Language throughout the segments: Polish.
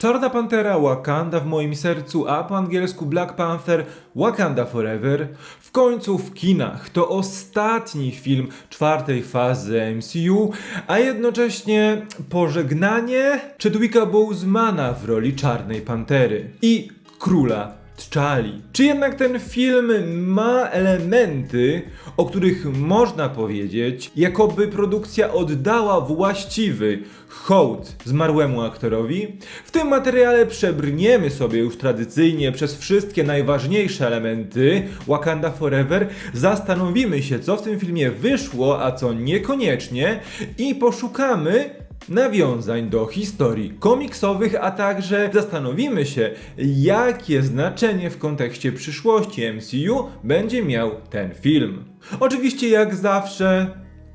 Czarna Pantera Wakanda w moim sercu, a po angielsku Black Panther Wakanda Forever w końcu w kinach. To ostatni film czwartej fazy MCU, a jednocześnie pożegnanie Chadwicka Bosemana w roli Czarnej Pantery i Króla T'Challi. Czy jednak ten film ma elementy, o których można powiedzieć, jakoby produkcja oddała właściwy hołd zmarłemu aktorowi? W tym materiale przebrniemy sobie już tradycyjnie przez wszystkie najważniejsze elementy Wakanda Forever, zastanowimy się, co w tym filmie wyszło, a co niekoniecznie i poszukamy nawiązań do historii komiksowych, a także zastanowimy się, jakie znaczenie w kontekście przyszłości MCU będzie miał ten film. Oczywiście, jak zawsze,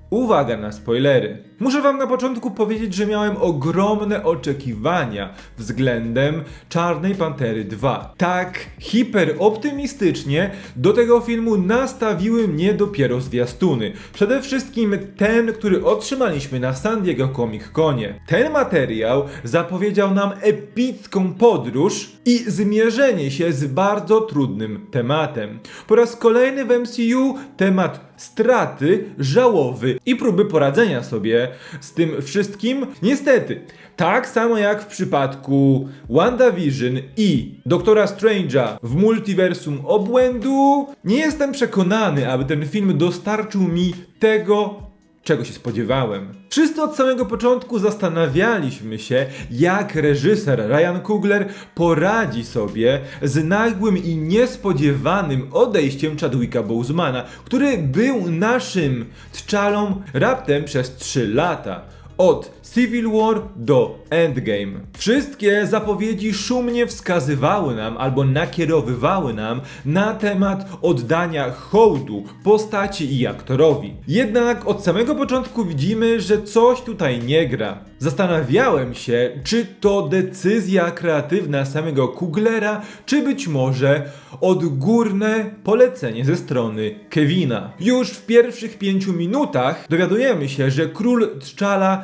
uwaga na spoilery. Muszę Wam na początku powiedzieć, że miałem ogromne oczekiwania względem Czarnej Pantery 2. Tak hiperoptymistycznie do tego filmu nastawiły mnie dopiero zwiastuny. Przede wszystkim ten, który otrzymaliśmy na San Diego Comic Conie. Ten materiał zapowiedział nam epicką podróż i zmierzenie się z bardzo trudnym tematem. Po raz kolejny w MCU temat straty, żałowy i próby poradzenia sobie z tym wszystkim. Niestety, tak samo jak w przypadku WandaVision i Doktora Strange'a w multiversum obłędu, nie jestem przekonany, aby ten film dostarczył mi tego, czego się spodziewałem. Wszyscy od samego początku zastanawialiśmy się, jak reżyser Ryan Coogler poradzi sobie z nagłym i niespodziewanym odejściem Chadwicka Bosemana, który był naszym T'Challą raptem przez 3 lata. Od Civil War do Endgame. Wszystkie zapowiedzi szumnie wskazywały nam albo nakierowywały nam na temat oddania hołdu postaci i aktorowi. Jednak od samego początku widzimy, że coś tutaj nie gra. Zastanawiałem się, czy to decyzja kreatywna samego Kuglera, czy być może odgórne polecenie ze strony Kevina. Już w pierwszych pięciu minutach dowiadujemy się, że król T'Challa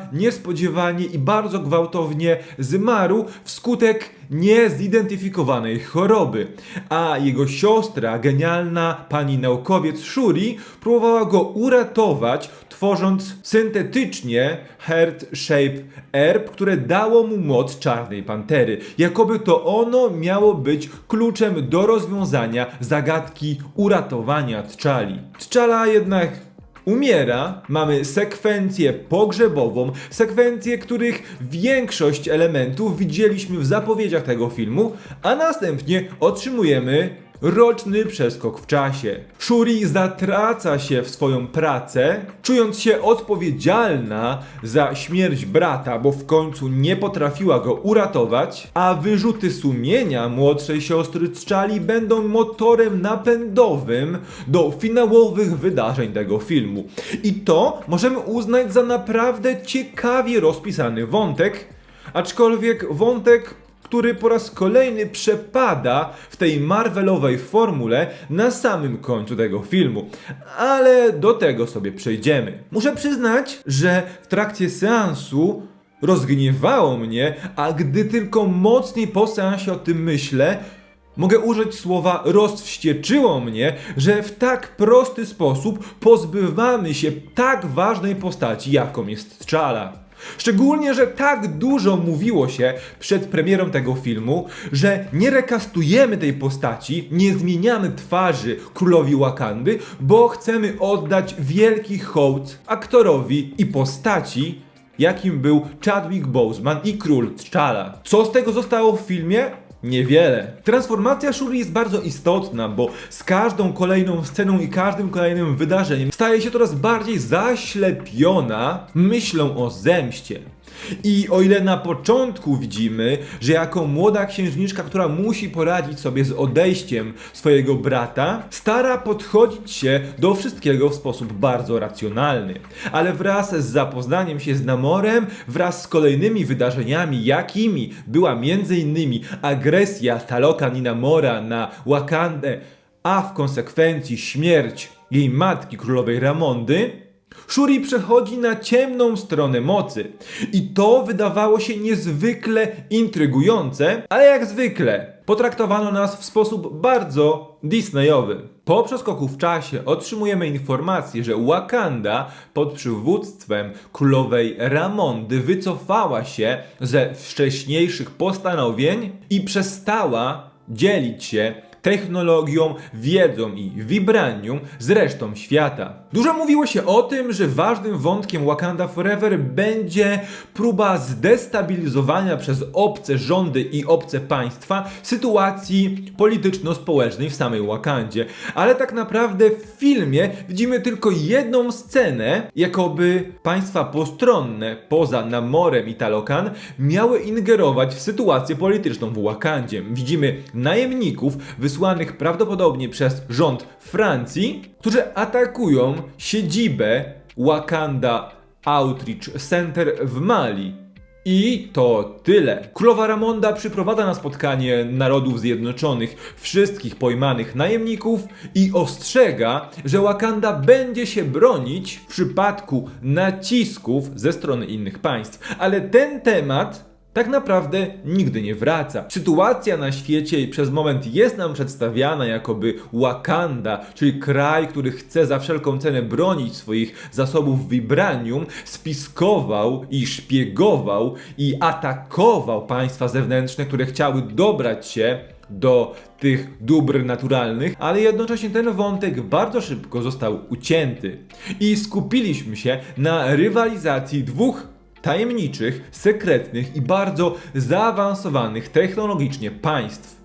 niespodziewanie i bardzo gwałtownie zmarł wskutek niezidentyfikowanej choroby, a jego siostra, genialna pani naukowiec Shuri, próbowała go uratować, tworząc syntetycznie Heart Shape Herb, które dało mu moc czarnej pantery. Jakoby to ono miało być kluczem do rozwiązania zagadki uratowania T'Challi. T'Challa jednak umiera, mamy sekwencję pogrzebową, sekwencję, których większość elementów widzieliśmy w zapowiedziach tego filmu, a następnie otrzymujemy roczny przeskok w czasie. Shuri zatraca się w swoją pracę, czując się odpowiedzialna za śmierć brata, bo w końcu nie potrafiła go uratować, a wyrzuty sumienia młodszej siostry T'Challi będą motorem napędowym do finałowych wydarzeń tego filmu. I to możemy uznać za naprawdę ciekawie rozpisany wątek, aczkolwiek wątek który po raz kolejny przepada w tej Marvelowej formule na samym końcu tego filmu. Ale do tego sobie przejdziemy. Muszę przyznać, że w trakcie seansu rozgniewało mnie, a gdy tylko mocniej po seansie o tym myślę, Mogę użyć słowa rozwścieczyło mnie, że w tak prosty sposób pozbywamy się tak ważnej postaci, jaką jest T'Challa. Szczególnie, że tak dużo mówiło się przed premierą tego filmu, że nie rekastujemy tej postaci, nie zmieniamy twarzy królowi Wakandy, bo chcemy oddać wielki hołd aktorowi i postaci, jakim był Chadwick Boseman i król T'Challa. Co z tego zostało w filmie? Niewiele. Transformacja Shuri jest bardzo istotna, bo z każdą kolejną sceną i każdym kolejnym wydarzeniem staje się coraz bardziej zaślepiona myślą o zemście. I o ile na początku widzimy, że jako młoda księżniczka, która musi poradzić sobie z odejściem swojego brata, stara podchodzić się do wszystkiego w sposób bardzo racjonalny. Ale wraz z zapoznaniem się z Namorem, wraz z kolejnymi wydarzeniami, jakimi była m.in. agresja Talokan i Namora na Wakandę, a w konsekwencji śmierć jej matki królowej Ramondy, Shuri przechodzi na ciemną stronę mocy. I to wydawało się niezwykle intrygujące, ale jak zwykle potraktowano nas w sposób bardzo Disneyowy. Po przeskoku w czasie otrzymujemy informację, że Wakanda pod przywództwem królowej Ramondy wycofała się ze wcześniejszych postanowień i przestała dzielić się technologią, wiedzą i vibranium z resztą świata. Dużo mówiło się o tym, że ważnym wątkiem Wakanda Forever będzie próba zdestabilizowania przez obce rządy i obce państwa sytuacji polityczno-społecznej w samej Wakandzie. Ale tak naprawdę w filmie widzimy tylko jedną scenę, jakoby państwa postronne poza Namorem i Talokan miały ingerować w sytuację polityczną w Wakandzie. Widzimy najemników wysłanych prawdopodobnie przez rząd Francji, którzy atakują siedzibę Wakanda Outreach Center w Mali. I to tyle. Królowa Ramonda przyprowadza na spotkanie Narodów Zjednoczonych wszystkich pojmanych najemników i ostrzega, że Wakanda będzie się bronić w przypadku nacisków ze strony innych państw. Ale ten temat tak naprawdę nigdy nie wraca. Sytuacja na świecie przez moment jest nam przedstawiana jakoby Wakanda, czyli kraj, który chce za wszelką cenę bronić swoich zasobów vibranium, spiskował i szpiegował i atakował państwa zewnętrzne, które chciały dobrać się do tych dóbr naturalnych, ale jednocześnie ten wątek bardzo szybko został ucięty i skupiliśmy się na rywalizacji dwóch tajemniczych, sekretnych i bardzo zaawansowanych technologicznie państw.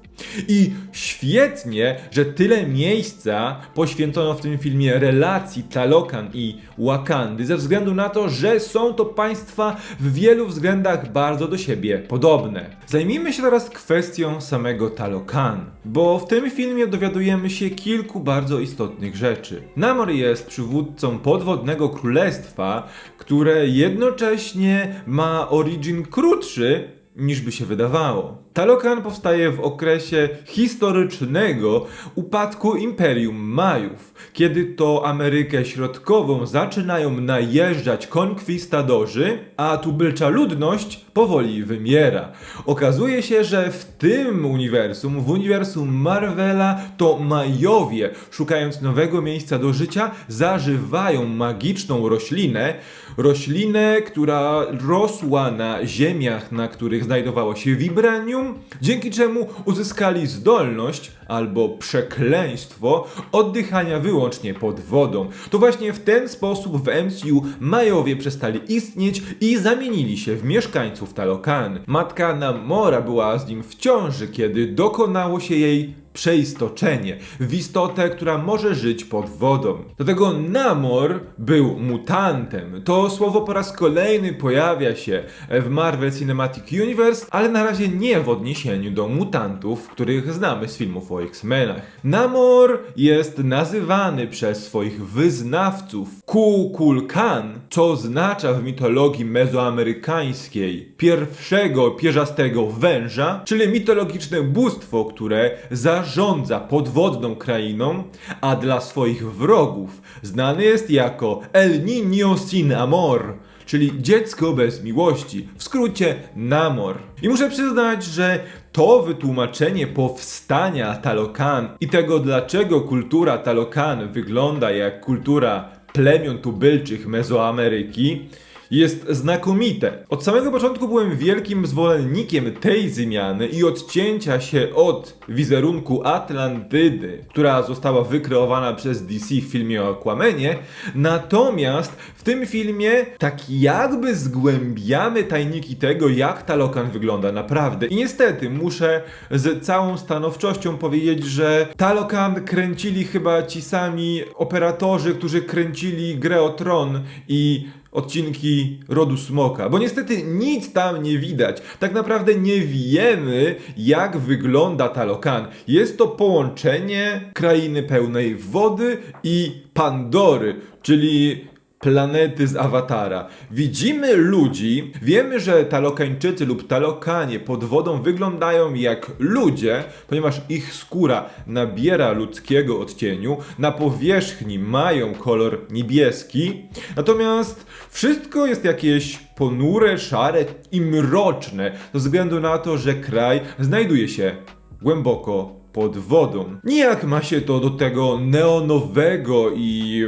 I świetnie, że tyle miejsca poświęcono w tym filmie relacji Talokan i Wakandy, ze względu na to, że są to państwa w wielu względach bardzo do siebie podobne. Zajmijmy się teraz kwestią samego Talokan, bo w tym filmie dowiadujemy się kilku bardzo istotnych rzeczy. Namor jest przywódcą podwodnego królestwa, które jednocześnie ma origin krótszy niż by się wydawało. Talokan powstaje w okresie historycznego upadku Imperium Majów, kiedy to Amerykę Środkową zaczynają najeżdżać konkwistadorzy, a tubylcza ludność powoli wymiera. Okazuje się, że w tym uniwersum, w uniwersum Marvela, to Majowie, szukając nowego miejsca do życia, zażywają magiczną roślinę, roślinę, która rosła na ziemiach, na których znajdowało się vibranium, dzięki czemu uzyskali zdolność albo przekleństwo oddychania wyłącznie pod wodą. To właśnie w ten sposób w MCU Majowie przestali istnieć i zamienili się w mieszkańców Talokan. Matka Namora była z nim w ciąży, kiedy dokonało się jej przeistoczenie w istotę, która może żyć pod wodą. Dlatego Namor był mutantem. To słowo po raz kolejny pojawia się w Marvel Cinematic Universe, ale na razie nie w odniesieniu do mutantów, których znamy z filmów o X-Menach. Namor jest nazywany przez swoich wyznawców Kukulkan, co oznacza w mitologii mezoamerykańskiej pierwszego pierzastego węża, czyli mitologiczne bóstwo, które zarządza podwodną krainą, a dla swoich wrogów znany jest jako El Niño Sin Amor, czyli dziecko bez miłości, w skrócie Namor. I muszę przyznać, że to wytłumaczenie powstania Talokan i tego, dlaczego kultura Talokan wygląda jak kultura plemion tubylczych Mezoameryki, jest znakomite. Od samego początku byłem wielkim zwolennikiem tej zmiany i odcięcia się od wizerunku Atlantydy, która została wykreowana przez DC w filmie o Aquamanie. Natomiast w tym filmie tak jakby zgłębiamy tajniki tego, jak Talokan wygląda naprawdę. I niestety muszę z całą stanowczością powiedzieć, że Talokan kręcili chyba ci sami operatorzy, którzy kręcili grę o Tron i odcinki rodu smoka, bo niestety nic tam nie widać. Tak naprawdę nie wiemy, jak wygląda Talokan. Jest to połączenie krainy pełnej wody i Pandory, czyli planety z Awatara. Widzimy ludzi, wiemy, że Talokańczycy lub Talokanie pod wodą wyglądają jak ludzie, ponieważ ich skóra nabiera ludzkiego odcieniu, na powierzchni mają kolor niebieski, natomiast wszystko jest jakieś ponure, szare i mroczne, ze względu na to, że kraj znajduje się głęboko pod wodą. Nijak ma się to do tego neonowego i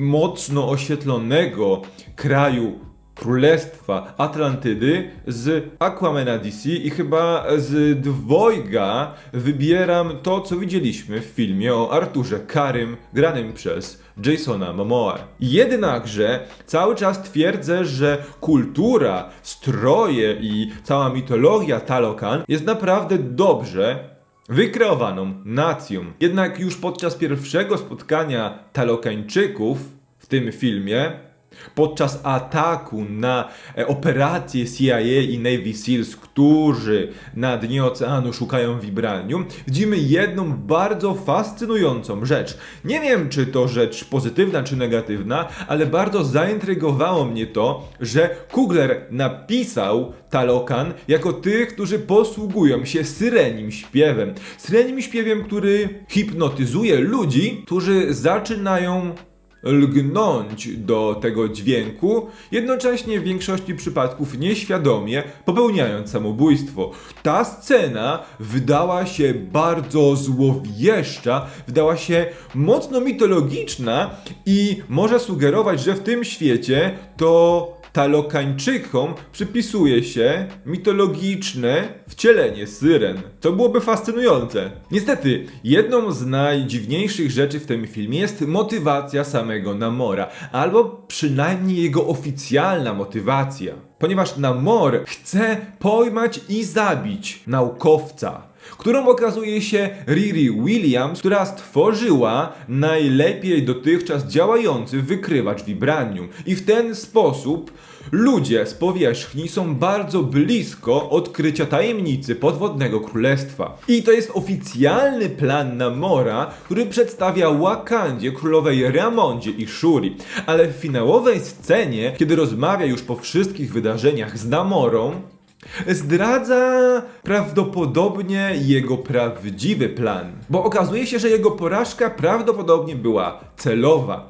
mocno oświetlonego kraju Królestwa Atlantydy z Aquamena DC i chyba z dwojga wybieram to, co widzieliśmy w filmie o Arturze Karym granym przez Jasona Momoa. Jednakże cały czas twierdzę, że kultura, stroje i cała mitologia Talokan jest naprawdę dobrze wykreowaną nacją. Jednak już podczas pierwszego spotkania Talokańczyków w tym filmie, podczas ataku na e, operację CIA i Navy Seals, którzy na dnie oceanu szukają vibranium, widzimy jedną bardzo fascynującą rzecz. Nie wiem, czy to rzecz pozytywna czy negatywna, ale bardzo zaintrygowało mnie to, że Kugler napisał Talokan jako tych, którzy posługują się syrenim śpiewem. Syrenim śpiewem, który hipnotyzuje ludzi, którzy zaczynają lgnąć do tego dźwięku, jednocześnie w większości przypadków nieświadomie popełniając samobójstwo. Ta scena wydała się bardzo złowieszcza, wydała się mocno mitologiczna i może sugerować, że w tym świecie to Talokańczykom przypisuje się mitologiczne wcielenie syren. To byłoby fascynujące. Niestety, jedną z najdziwniejszych rzeczy w tym filmie jest motywacja samego Namora, albo przynajmniej jego oficjalna motywacja. Ponieważ Namor chce pojmać i zabić naukowca, którą okazuje się Riri Williams, która stworzyła najlepiej dotychczas działający wykrywacz vibranium. I w ten sposób ludzie z powierzchni są bardzo blisko odkrycia tajemnicy podwodnego królestwa. I to jest oficjalny plan Namora, który przedstawia Wakandzie, królowej Ramondzie i Shuri. Ale w finałowej scenie, kiedy rozmawia już po wszystkich wydarzeniach z Namorą, zdradza prawdopodobnie jego prawdziwy plan. Bo okazuje się, że jego porażka prawdopodobnie była celowa.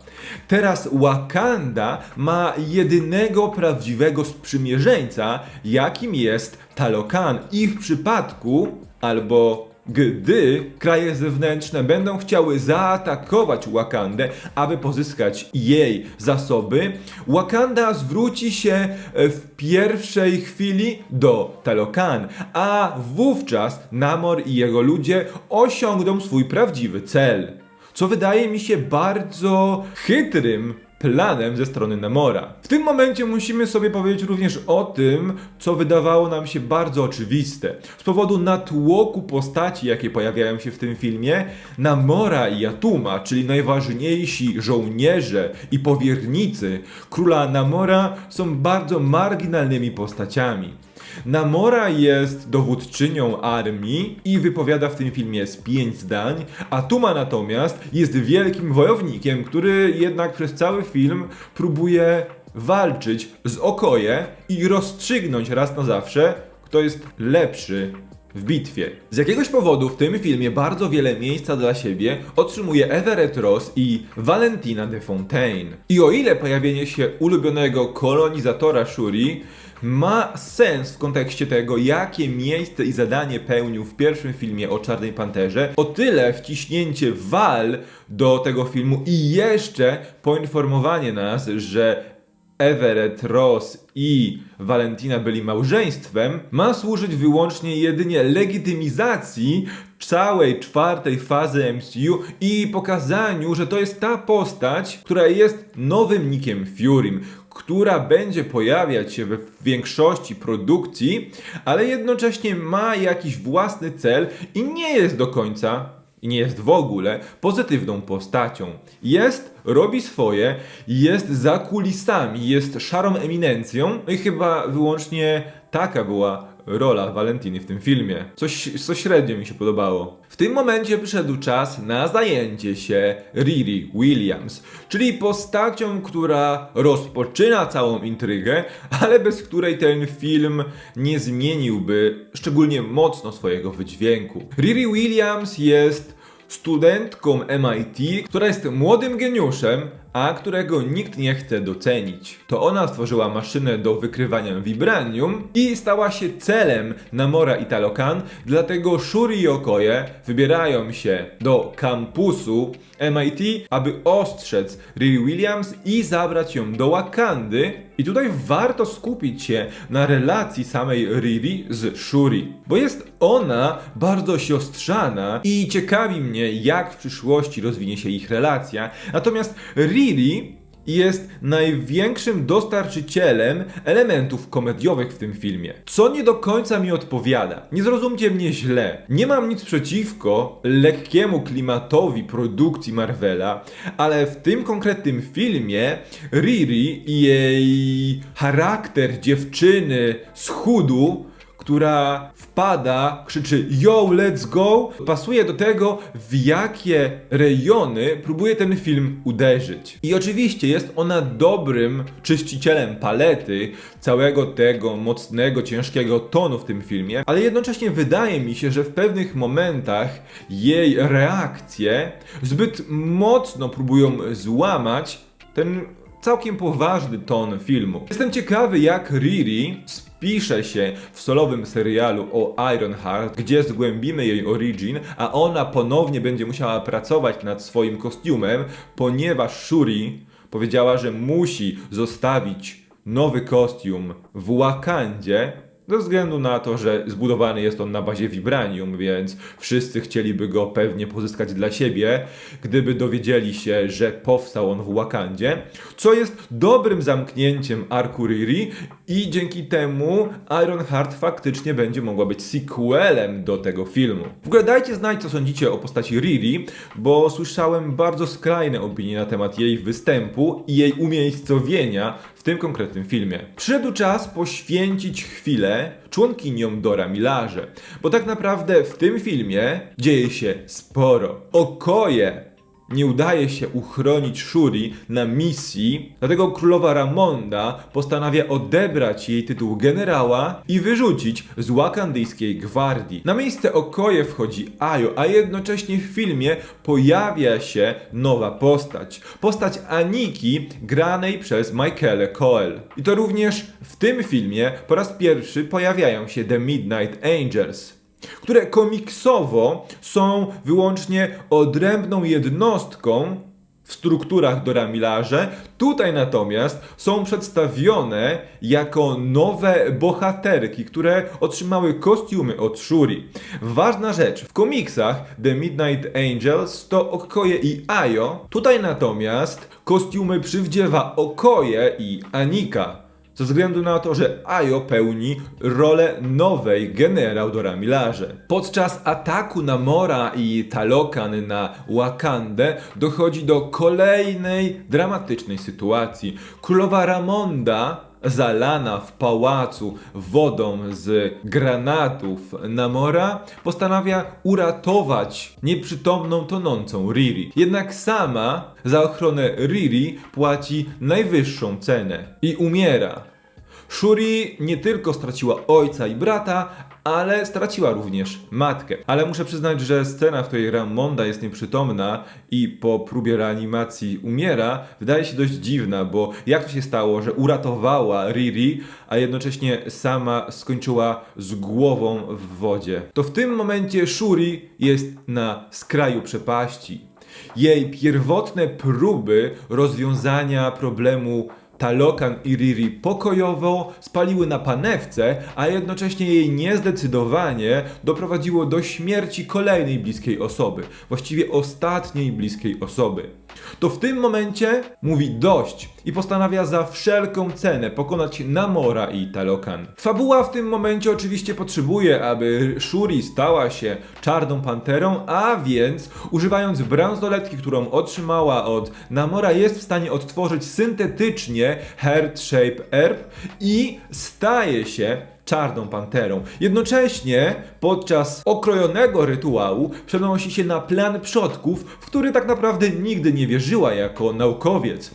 Teraz Wakanda ma jedynego prawdziwego sprzymierzeńca, jakim jest Talokan. I w przypadku albo gdy kraje zewnętrzne będą chciały zaatakować Wakandę, aby pozyskać jej zasoby, Wakanda zwróci się e, w pierwszej chwili do Talokan, a wówczas Namor i jego ludzie osiągną swój prawdziwy cel. Co wydaje mi się bardzo chytrym planem ze strony Namora. W tym momencie musimy sobie powiedzieć również o tym, co wydawało nam się bardzo oczywiste. Z powodu natłoku postaci, jakie pojawiają się w tym filmie, Namora i Atuma, czyli najważniejsi żołnierze i powiernicy króla Namora, są bardzo marginalnymi postaciami. Namora jest dowódczynią armii i wypowiada w tym filmie z pięć zdań, a Tuma natomiast jest wielkim wojownikiem, który jednak przez cały film próbuje walczyć z Okoje i rozstrzygnąć raz na zawsze, kto jest lepszy w bitwie. Z jakiegoś powodu w tym filmie bardzo wiele miejsca dla siebie otrzymuje Everett Ross i Valentina de Fontaine. I o ile pojawienie się ulubionego kolonizatora Shuri ma sens w kontekście tego, jakie miejsce i zadanie pełnił w pierwszym filmie o Czarnej Panterze, o tyle wciśnięcie Val do tego filmu i jeszcze poinformowanie nas, że Everett Ross i Valentina byli małżeństwem, ma służyć wyłącznie jedynie legitymizacji całej czwartej fazy MCU i pokazaniu, że to jest ta postać, która jest nowym Nickiem Furym, która będzie pojawiać się we większości produkcji, ale jednocześnie ma jakiś własny cel i nie jest do końca i nie jest w ogóle pozytywną postacią. Jest, robi swoje, jest za kulisami, jest szarą eminencją, no i chyba wyłącznie taka była rola Valentiny w tym filmie. Coś, coś średnio mi się podobało. W tym momencie przyszedł czas na zajęcie się Riri Williams, czyli postacią, która rozpoczyna całą intrygę, ale bez której ten film nie zmieniłby szczególnie mocno swojego wydźwięku. Riri Williams jest studentką MIT, która jest młodym geniuszem, a którego nikt nie chce docenić. To ona stworzyła maszynę do wykrywania vibranium i stała się celem Namora i Talokan, dlatego Shuri i Okoye wybierają się do kampusu MIT, aby ostrzec Riri Williams i zabrać ją do Wakandy. I tutaj warto skupić się na relacji samej Riri z Shuri, bo jest ona bardzo siostrzana i ciekawi mnie, jak w przyszłości rozwinie się ich relacja. Natomiast Riri jest największym dostarczycielem elementów komediowych w tym filmie. Co nie do końca mi odpowiada. Nie zrozumcie mnie źle. Nie mam nic przeciwko lekkiemu klimatowi produkcji Marvela, ale w tym konkretnym filmie Riri i jej charakter dziewczyny z chudu która wpada, krzyczy yo, let's go, pasuje do tego, w jakie rejony próbuje ten film uderzyć. I oczywiście jest ona dobrym czyścicielem palety całego tego mocnego, ciężkiego tonu w tym filmie, ale jednocześnie wydaje mi się, że w pewnych momentach jej reakcje zbyt mocno próbują złamać ten całkiem poważny ton filmu. Jestem ciekawy, jak Riri spisze się w solowym serialu o Ironheart, gdzie zgłębimy jej origin, a ona ponownie będzie musiała pracować nad swoim kostiumem, ponieważ Shuri powiedziała, że musi zostawić nowy kostium w Wakandzie, ze względu na to, że zbudowany jest on na bazie vibranium, więc wszyscy chcieliby go pewnie pozyskać dla siebie, gdyby dowiedzieli się, że powstał on w Wakandzie, co jest dobrym zamknięciem arku Riri i dzięki temu Ironheart faktycznie będzie mogła być sequelem do tego filmu. W ogóle dajcie znać, co sądzicie o postaci Riri, bo słyszałem bardzo skrajne opinie na temat jej występu i jej umiejscowienia w tym konkretnym filmie. Przyszedł czas poświęcić chwilę członkiniom Dora Milarze, bo tak naprawdę w tym filmie dzieje się sporo. Okoje nie udaje się uchronić Shuri na misji, dlatego królowa Ramonda postanawia odebrać jej tytuł generała i wyrzucić z wakandyjskiej gwardii. Na miejsce Okoje wchodzi Ayo, a jednocześnie w filmie pojawia się nowa postać. Postać Aniki, granej przez Michaela Coel. I to również w tym filmie po raz pierwszy pojawiają się The Midnight Angels które komiksowo są wyłącznie odrębną jednostką w strukturach Dora Milarze. Tutaj natomiast są przedstawione jako nowe bohaterki, które otrzymały kostiumy od Shuri. Ważna rzecz, w komiksach The Midnight Angels to Okoje i Ayo. Tutaj natomiast kostiumy przywdziewa Okoje i Anika ze względu na to, że Ayo pełni rolę nowej generał Dora Milarze. Podczas ataku na Mora i Talokan na Wakandę dochodzi do kolejnej dramatycznej sytuacji. Królowa Ramonda zalana w pałacu wodą z granatów Namora, postanawia uratować nieprzytomną tonącą Riri. Jednak sama za ochronę Riri płaci najwyższą cenę i umiera. Shuri nie tylko straciła ojca i brata, ale straciła również matkę. Ale muszę przyznać, że scena, w której Ramonda jest nieprzytomna i po próbie reanimacji umiera, wydaje się dość dziwna, bo jak to się stało, że uratowała Riri, a jednocześnie sama skończyła z głową w wodzie. To w tym momencie Shuri jest na skraju przepaści. Jej pierwotne próby rozwiązania problemu Talokan i Riri pokojowo spaliły na panewce, a jednocześnie jej niezdecydowanie doprowadziło do śmierci kolejnej bliskiej osoby, właściwie ostatniej bliskiej osoby. To w tym momencie mówi dość i postanawia za wszelką cenę pokonać Namora i Talokan. Fabuła w tym momencie oczywiście potrzebuje, aby Shuri stała się czarną panterą, a więc używając bransoletki, którą otrzymała od Namora, jest w stanie odtworzyć syntetycznie Heart Shape Herb i staje się czarną panterą. Jednocześnie podczas okrojonego rytuału przenosi się na plan przodków, w który tak naprawdę nigdy nie wierzyła jako naukowiec.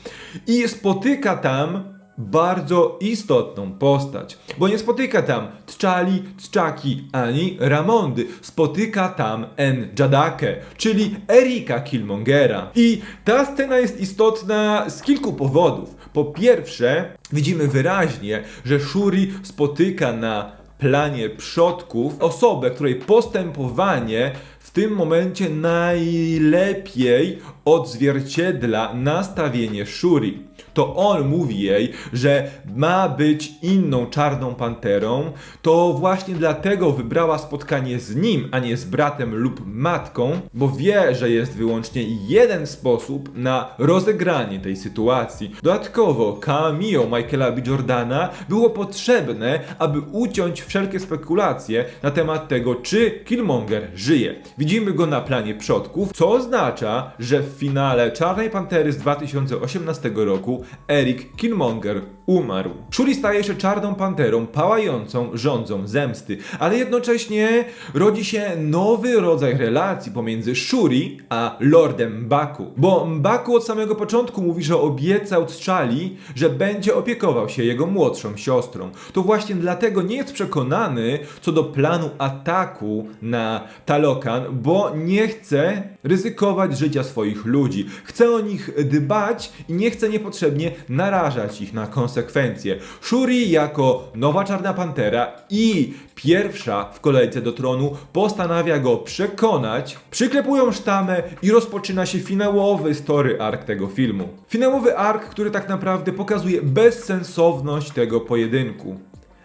I spotyka tam bardzo istotną postać, bo nie spotyka tam T'Challi, T'Chaki ani Ramondy. Spotyka tam En Jadakę, czyli Erika Killmongera. I ta scena jest istotna z kilku powodów. Po pierwsze, widzimy wyraźnie, że Shuri spotyka na planie przodków osobę, której postępowanie w tym momencie najlepiej odzwierciedla nastawienie Shuri. To on mówi jej, że ma być inną czarną panterą, to właśnie dlatego wybrała spotkanie z nim, a nie z bratem lub matką, bo wie, że jest wyłącznie jeden sposób na rozegranie tej sytuacji. Dodatkowo cameo Michaela B. Jordana było potrzebne, aby uciąć wszelkie spekulacje na temat tego, czy Killmonger żyje. Widzimy go na planie przodków, co oznacza, że w finale Czarnej Pantery z 2018 roku Eric Killmonger umarł. Shuri staje się czarną panterą pałającą rządzą zemsty, ale jednocześnie rodzi się nowy rodzaj relacji pomiędzy Shuri a Lordem Mbaku. Bo Mbaku od samego początku mówi, że obiecał T'Challi, że będzie opiekował się jego młodszą siostrą. To właśnie dlatego nie jest przekonany co do planu ataku na Talokan, bo nie chce ryzykować życia swoich ludzi. Chce o nich dbać i nie chce niepotrzebnie narażać ich na konsekwencje. Shuri jako nowa czarna pantera i pierwsza w kolejce do tronu postanawia go przekonać, przyklepują sztamę i rozpoczyna się finałowy story arc tego filmu. Finałowy arc, który tak naprawdę pokazuje bezsensowność tego pojedynku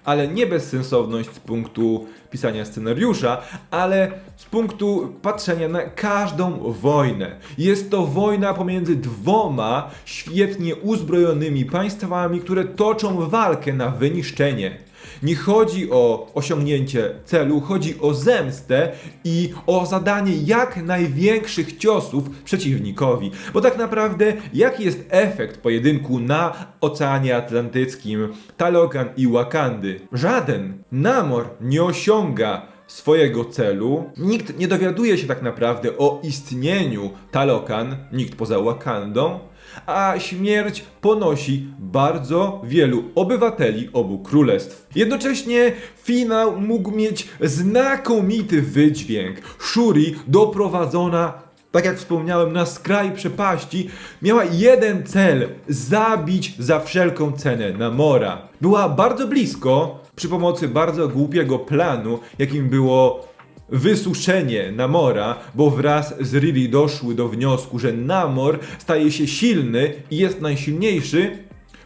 ale nie bezsensowność z punktu pisania scenariusza, ale z punktu patrzenia na każdą wojnę. Jest to wojna pomiędzy dwoma świetnie uzbrojonymi państwami, które toczą walkę na wyniszczenie. Nie chodzi o osiągnięcie celu, chodzi o zemstę i o zadanie jak największych ciosów przeciwnikowi. Bo tak naprawdę, jaki jest efekt pojedynku na Oceanie Atlantyckim Talokan i Wakandy? Żaden. Namor nie osiąga swojego celu. Nikt nie dowiaduje się tak naprawdę o istnieniu Talokan, nikt poza Wakandą, a śmierć ponosi bardzo wielu obywateli obu królestw. Jednocześnie finał mógł mieć znakomity wydźwięk. Shuri doprowadzona tak jak wspomniałem, na skraj przepaści, miała jeden cel: zabić za wszelką cenę Namora. Była bardzo blisko, przy pomocy bardzo głupiego planu, jakim było wysuszenie Namora, bo wraz z Riri doszły do wniosku, że Namor staje się silny i jest najsilniejszy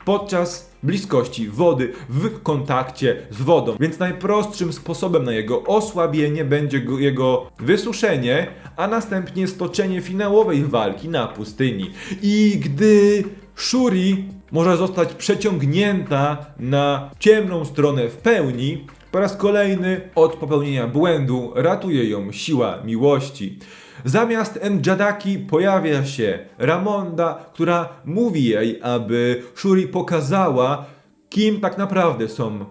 podczas bliskości wody w kontakcie z wodą. Więc najprostszym sposobem na jego osłabienie będzie go, jego wysuszenie, a następnie stoczenie finałowej walki na pustyni. I gdy Shuri może zostać przeciągnięta na ciemną stronę w pełni, po raz kolejny od popełnienia błędu ratuje ją siła miłości. Zamiast Njadaki pojawia się Ramonda, która mówi jej, aby Shuri pokazała, kim tak naprawdę są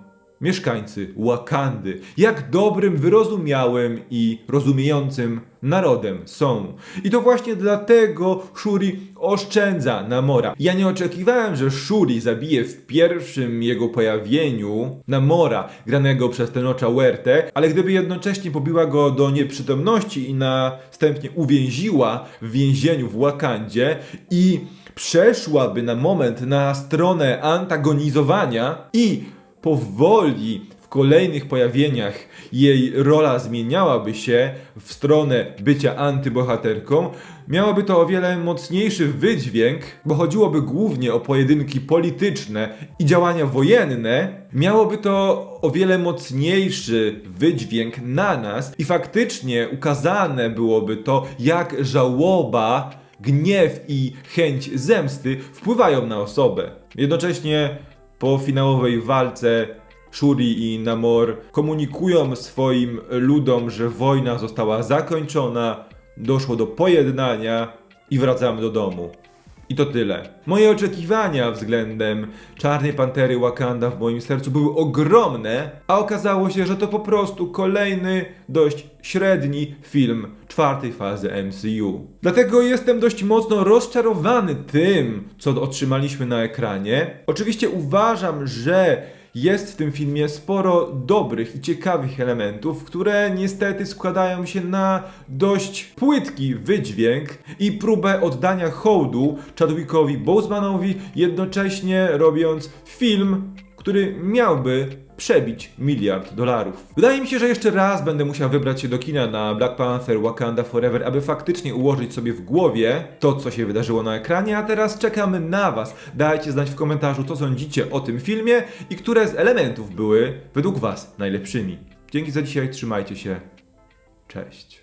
mieszkańcy Wakandy. Jak dobrym, wyrozumiałym i rozumiejącym narodem są. I to właśnie dlatego Shuri oszczędza Namora. Ja nie oczekiwałem, że Shuri zabije w pierwszym jego pojawieniu Namora, granego przez Tenocza Huertę, ale gdyby jednocześnie pobiła go do nieprzytomności i następnie uwięziła w więzieniu w Wakandzie i przeszłaby na moment na stronę antagonizowania i powoli w kolejnych pojawieniach jej rola zmieniałaby się w stronę bycia antybohaterką, miałoby to o wiele mocniejszy wydźwięk, bo chodziłoby głównie o pojedynki polityczne i działania wojenne, miałoby to o wiele mocniejszy wydźwięk na nas i faktycznie ukazane byłoby to, jak żałoba gniew i chęć zemsty wpływają na osobę. Jednocześnie po finałowej walce Shuri i Namor komunikują swoim ludom, że wojna została zakończona, doszło do pojednania i wracamy do domu. I to tyle. Moje oczekiwania względem Czarnej Pantery Wakanda w moim sercu były ogromne, a okazało się, że to po prostu kolejny dość średni film czwartej fazy MCU. Dlatego jestem dość mocno rozczarowany tym, co otrzymaliśmy na ekranie. Oczywiście uważam, że jest w tym filmie sporo dobrych i ciekawych elementów, które niestety składają się na dość płytki wydźwięk i próbę oddania hołdu Chadwickowi Bosemanowi, jednocześnie robiąc film, który miałby przebić miliard dolarów. Wydaje mi się, że jeszcze raz będę musiał wybrać się do kina na Black Panther Wakanda Forever, aby faktycznie ułożyć sobie w głowie to, co się wydarzyło na ekranie, a teraz czekamy na Was. Dajcie znać w komentarzu, co sądzicie o tym filmie i które z elementów były według Was najlepszymi. Dzięki za dzisiaj, trzymajcie się. Cześć.